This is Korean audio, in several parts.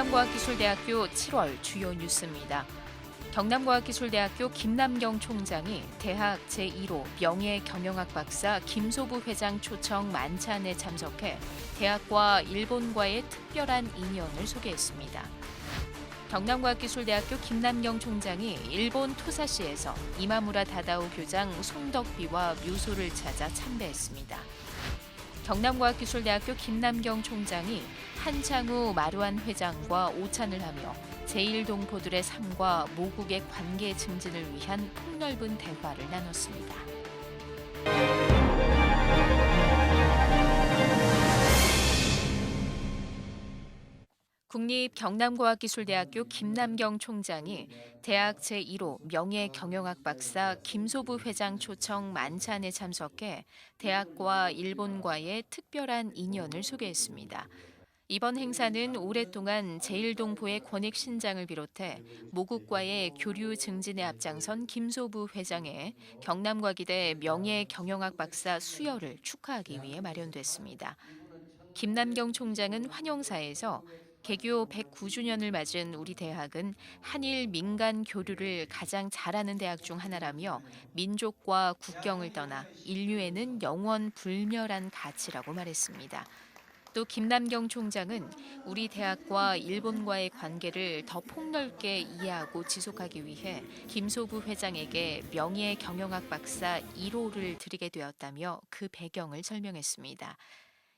경남과학기술대학교 7월 주요 뉴스입니다. 경남과학기술대학교 김남경 총장이 대학 제1호 명예 경영학 박사 김소부 회장 초청 만찬에 참석해 대학과 일본과의 특별한 인연을 소개했습니다. 경남과학기술대학교 김남경 총장이 일본 토사시에서 이마무라 다다오 교장 송덕비와 묘소를 찾아 참배했습니다. 경남과학기술대학교 김남경 총장이 한창우 마루안 회장과 오찬을 하며 제1동포들의 삶과 모국의 관계 증진을 위한 폭넓은 대화를 나눴습니다. 국립 경남과학기술대학교 김남경 총장이 대학 제1호 명예경영학 박사 김소부 회장 초청 만찬에 참석해 대학과 일본과의 특별한 인연을 소개했습니다. 이번 행사는 오랫동안 제1동포의 권익 신장을 비롯해 모국과의 교류 증진에 앞장선 김소부 회장의 경남과기대 명예경영학 박사 수여를 축하하기 위해 마련됐습니다. 김남경 총장은 환영사에서 개교 109주년을 맞은 우리 대학은 한일 민간 교류를 가장 잘하는 대학 중 하나라며 민족과 국경을 떠나 인류에는 영원 불멸한 가치라고 말했습니다. 또 김남경 총장은 우리 대학과 일본과의 관계를 더 폭넓게 이해하고 지속하기 위해 김소부 회장에게 명예 경영학 박사 1호를 드리게 되었다며 그 배경을 설명했습니다.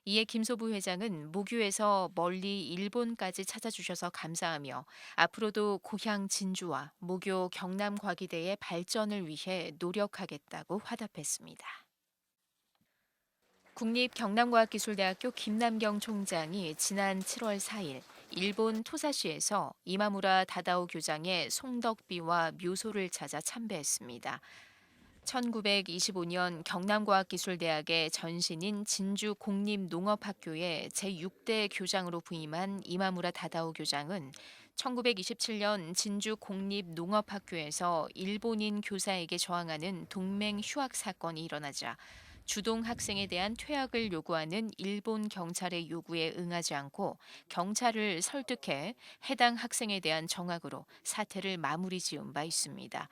이에 김소부 회장은 모교에서 멀리 일본까지 찾아주셔서 감사하며 앞으로도 고향 진주와 모교 경남 과기대의 발전을 위해 노력하겠다고 화답했습니다. 국립경남과학기술대학교 김남경 총장이 지난 7월 4일 일본 토사시에서 이마무라 다다오 교장의 송덕비와 묘소를 찾아 참배했습니다. 1925년 경남과학기술대학의 전신인 진주 공립농업학교의 제6대 교장으로 부임한 이마무라 다다오 교장은 1927년 진주 공립농업학교에서 일본인 교사에게 저항하는 동맹 휴학 사건이 일어나자 주동 학생에 대한 퇴학을 요구하는 일본 경찰의 요구에 응하지 않고 경찰을 설득해 해당 학생에 대한 정학으로 사태를 마무리 지은 바 있습니다.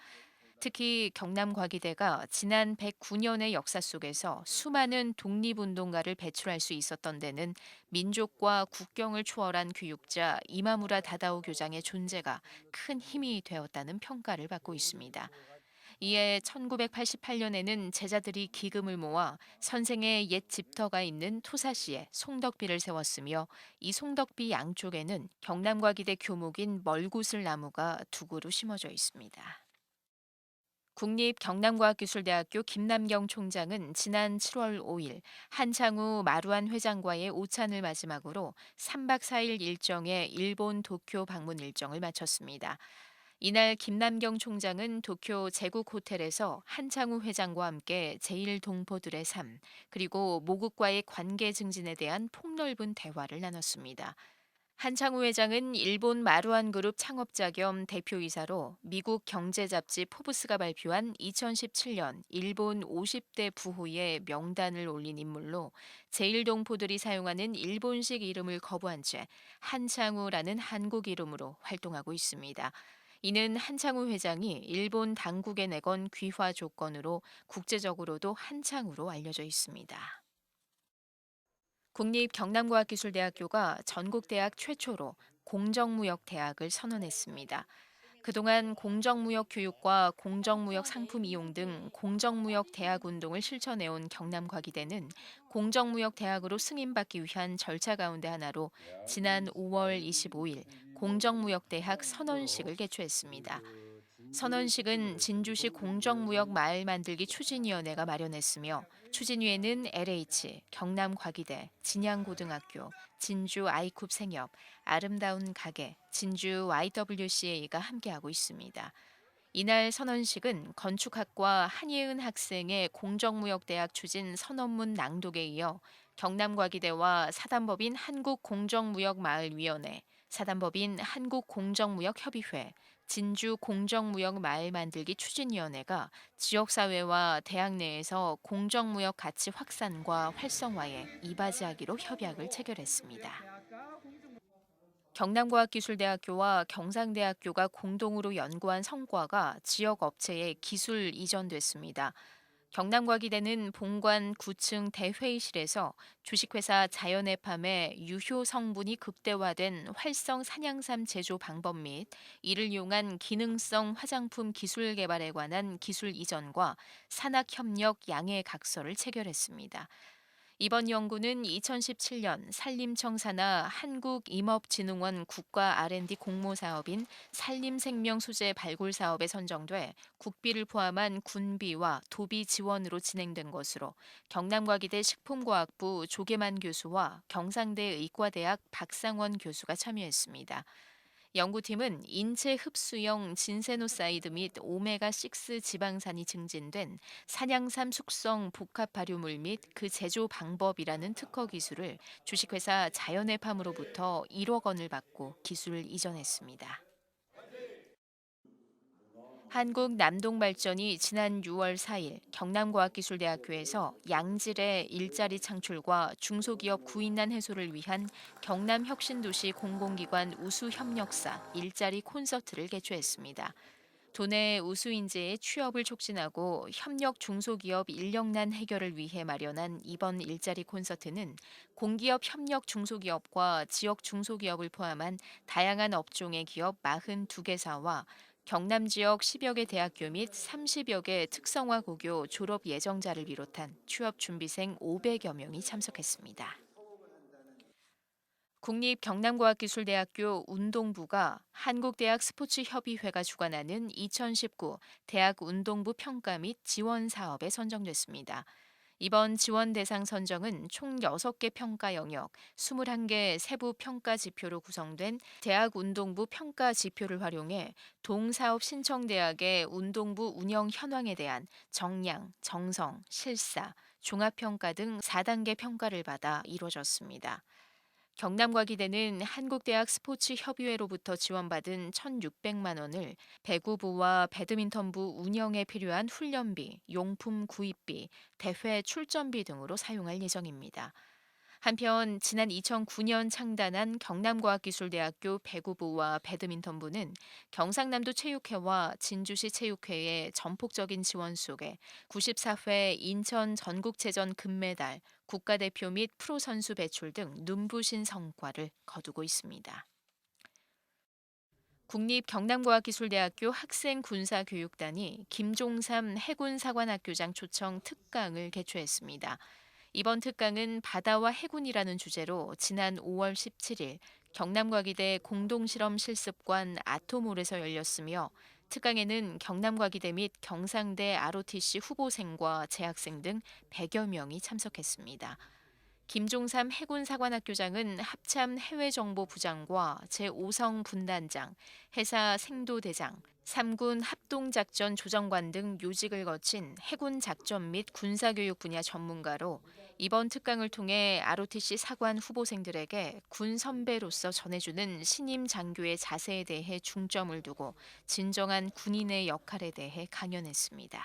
특히 경남과기대가 지난 109년의 역사 속에서 수많은 독립운동가를 배출할 수 있었던 데는 민족과 국경을 초월한 교육자 이마무라 다다오 교장의 존재가 큰 힘이 되었다는 평가를 받고 있습니다. 이에 1988년에는 제자들이 기금을 모아 선생의 옛 집터가 있는 토사시에 송덕비를 세웠으며 이 송덕비 양쪽에는 경남과기대 교목인 멀구슬 나무가 두 그루 심어져 있습니다. 국립 경남과학기술대학교 김남경 총장은 지난 7월 5일 한창우 마루안 회장과의 오찬을 마지막으로 3박 4일 일정의 일본 도쿄 방문 일정을 마쳤습니다. 이날 김남경 총장은 도쿄 제국 호텔에서 한창우 회장과 함께 제1동포들의 삶, 그리고 모국과의 관계 증진에 대한 폭넓은 대화를 나눴습니다. 한창우 회장은 일본 마루안 그룹 창업자 겸 대표이사로 미국 경제 잡지 포브스가 발표한 2017년 일본 50대 부호의 명단을 올린 인물로 제1동포들이 사용하는 일본식 이름을 거부한 채 한창우라는 한국 이름으로 활동하고 있습니다. 이는 한창우 회장이 일본 당국에 내건 귀화 조건으로 국제적으로도 한창우로 알려져 있습니다. 국립 경남과학기술대학교가 전국 대학 최초로 공정무역 대학을 선언했습니다. 그동안 공정무역 교육과 공정무역 상품 이용 등 공정무역 대학 운동을 실천해온 경남과기대는 공정무역 대학으로 승인받기 위한 절차 가운데 하나로 지난 5월 25일 공정무역 대학 선언식을 개최했습니다. 선언식은 진주시 공정무역 마을 만들기 추진위원회가 마련했으며 추진위에는 LH, 경남과기대, 진양고등학교, 진주 아이쿱 생협, 아름다운 가게, 진주 YWCA가 함께하고 있습니다. 이날 선언식은 건축학과 한예은 학생의 공정무역대학 추진 선언문 낭독에 이어 경남과기대와 사단법인 한국공정무역마을위원회, 사단법인 한국공정무역협의회, 진주 공정무역 마을 만들기 추진위원회가 지역사회와 대학 내에서 공정무역 가치 확산과 활성화에 이바지하기로 협약을 체결했습니다. 경남과학기술대학교와 경상대학교가 공동으로 연구한 성과가 지역 업체에 기술 이전됐습니다. 경남과기대는 본관 9층 대회의실에서 주식회사 자연의 밤의 유효 성분이 극대화된 활성 산양삼 제조 방법 및 이를 이용한 기능성 화장품 기술 개발에 관한 기술 이전과 산학 협력 양해 각서를 체결했습니다. 이번 연구는 2017년 산림청 산하 한국임업진흥원 국가 R&D 공모 사업인 산림생명 소재 발굴 사업에 선정돼 국비를 포함한 군비와 도비 지원으로 진행된 것으로 경남과기대 식품과학부 조계만 교수와 경상대 의과대학 박상원 교수가 참여했습니다. 연구팀은 인체 흡수형 진세노사이드 및 오메가6 지방산이 증진된 산양삼 숙성 복합 발효물 및 그 제조 방법이라는 특허 기술을 주식회사 자연의 팜으로부터 1억 원을 받고 기술을 이전했습니다. 한국 남동발전이 지난 6월 4일 경남과학기술대학교에서 양질의 일자리 창출과 중소기업 구인난 해소를 위한 경남 혁신도시 공공기관 우수 협력사 일자리 콘서트를 개최했습니다. 도내 우수 인재의 취업을 촉진하고 협력 중소기업 인력난 해결을 위해 마련한 이번 일자리 콘서트는 공기업 협력 중소기업과 지역 중소기업을 포함한 다양한 업종의 기업 42개사와 경남 지역 10여 개 대학교 및 30여 개 특성화 고교 졸업 예정자를 비롯한 취업 준비생 500여 명이 참석했습니다. 국립 경남과학기술대학교 운동부가 한국대학 스포츠협의회가 주관하는 2019 대학 운동부 평가 및 지원 사업에 선정됐습니다. 이번 지원 대상 선정은 총 6개 평가 영역, 21개 세부 평가 지표로 구성된 대학 운동부 평가 지표를 활용해 동사업 신청 대학의 운동부 운영 현황에 대한 정량, 정성, 실사, 종합평가 등 4단계 평가를 받아 이루어졌습니다. 경남과 기대는 한국대학 스포츠협의회로부터 지원받은 1,600만 원을 배구부와 배드민턴부 운영에 필요한 훈련비, 용품 구입비, 대회 출전비 등으로 사용할 예정입니다. 한편 지난 2009년 창단한 경남과학기술대학교 배구부와 배드민턴부는 경상남도 체육회와 진주시 체육회의 전폭적인 지원 속에 94회 인천 전국체전 금메달, 국가대표 및 프로 선수 배출 등 눈부신 성과를 거두고 있습니다. 국립경남과학기술대학교 학생군사교육단이 김종삼 해군사관학교장 초청 특강을 개최했습니다. 이번 특강은 바다와 해군이라는 주제로 지난 5월 17일 경남과기대 공동실험 실습관 아토몰에서 열렸으며 특강에는 경남과기대 및 경상대 ROTC 후보생과 재학생 등 100여 명이 참석했습니다. 김종삼 해군사관학교장은 합참 해외정보부장과 제5성 분단장, 해사 생도대장, 3군 합동작전 조정관 등 요직을 거친 해군 작전 및 군사교육 분야 전문가로 이번 특강을 통해 ROTC 사관 후보생들에게 군 선배로서 전해주는 신임 장교의 자세에 대해 중점을 두고 진정한 군인의 역할에 대해 강연했습니다.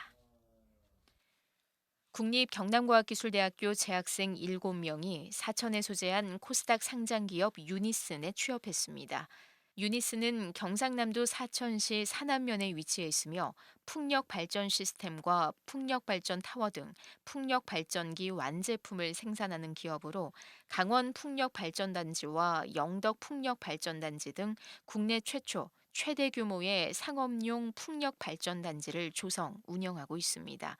국립경남과학기술대학교 재학생 7명이 사천에 소재한 코스닥 상장기업 유니슨에 취업했습니다. 유니스는 경상남도 사천시 산안면에 위치해 있으며 풍력 발전 시스템과 풍력 발전 타워 등 풍력 발전기 완제품을 생산하는 기업으로 강원 풍력 발전 단지와 영덕 풍력 발전 단지 등 국내 최초 최대 규모의 상업용 풍력 발전 단지를 조성 운영하고 있습니다.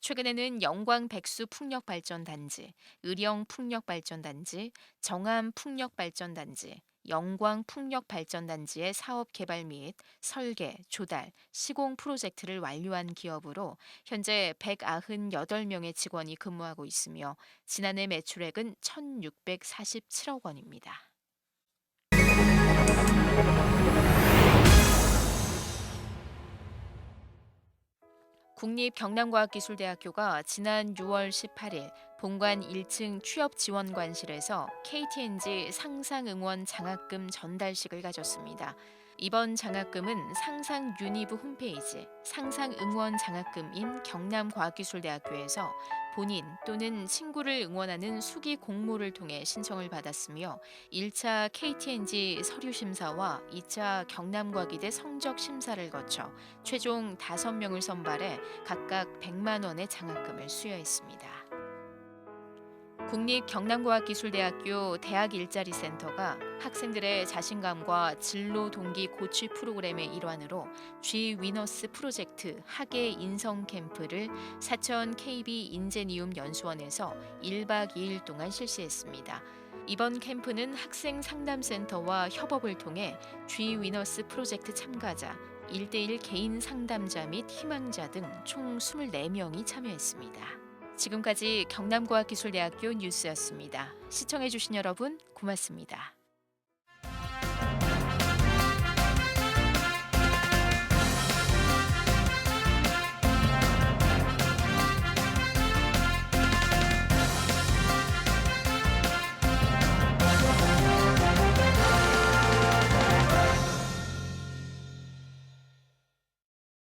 최근에는 영광 백수 풍력 발전 단지, 의령 풍력 발전 단지, 정암 풍력 발전 단지, 영광 풍력 발전단지의 사업 개발 및 설계, 조달, 시공 프로젝트를 완료한 기업으로 현재 198명의 직원이 근무하고 있으며 지난해 매출액은 1,647억 원입니다. 국립경남과학기술대학교가 지난 6월 18일 본관 1층 취업 지원관실에서 KTNG 상상 응원 장학금 전달식을 가졌습니다. 이번 장학금은 상상 유니브 홈페이지 상상 응원 장학금인 경남과학기술대학교에서 본인 또는 친구를 응원하는 수기 공모를 통해 신청을 받았으며 1차 KTNG 서류 심사와 2차 경남과기대 성적 심사를 거쳐 최종 5명을 선발해 각각 100만 원의 장학금을 수여했습니다. 국립 경남과학기술대학교 대학 일자리 센터가 학생들의 자신감과 진로 동기 고취 프로그램의 일환으로 G 위너스 프로젝트 학예 인성 캠프를 사천 KB 인제니움 연수원에서 1박 2일 동안 실시했습니다. 이번 캠프는 학생 상담센터와 협업을 통해 G 위너스 프로젝트 참가자 1대1 개인 상담자 및 희망자 등 총 24명이 참여했습니다. 지금까지 경남과학기술대학교 뉴스였습니다. 시청해주신 여러분 고맙습니다.